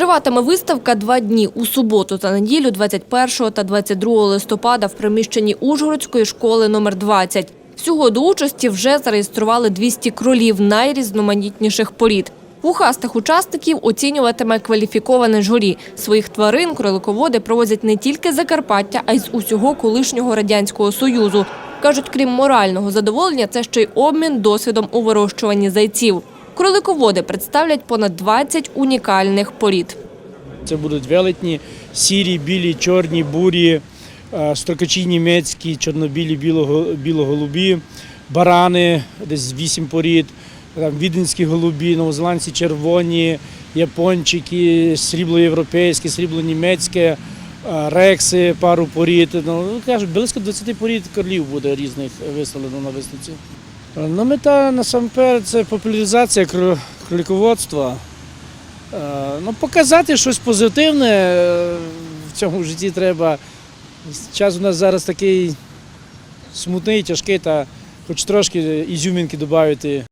Триватиме виставка два дні у суботу та неділю 21 та 22 листопада в приміщенні Ужгородської школи номер 20. Всього до участі вже зареєстрували 200 кролів найрізноманітніших порід. Вухастих учасників оцінюватиме кваліфіковане журі. Своїх тварин кролиководи провозять не тільки Закарпаття, а й з усього колишнього радянського союзу. Кажуть, крім морального задоволення, це ще й обмін досвідом у вирощуванні зайців. Кролиководи представлять понад 20 унікальних порід. Це будуть велетні, сірі, білі, чорні, бурі, е, строкачі німецькі, чорнобілі, білоголубі, барани, десь вісім порід, віденські голубі, новозеландці червоні, япончики, срібло європейське, срібло німецьке, е, рекси, пару порід. Ну, кажуть, близько 20 порід корлів буде різних виставлено на виставці. Ну, мета насамперед це популяризація кро- кролиководства. Е, Ну, показати щось позитивне е, в цьому житті треба. Час у нас зараз такий смутний, тяжкий, та хоч трошки ізюмінки додати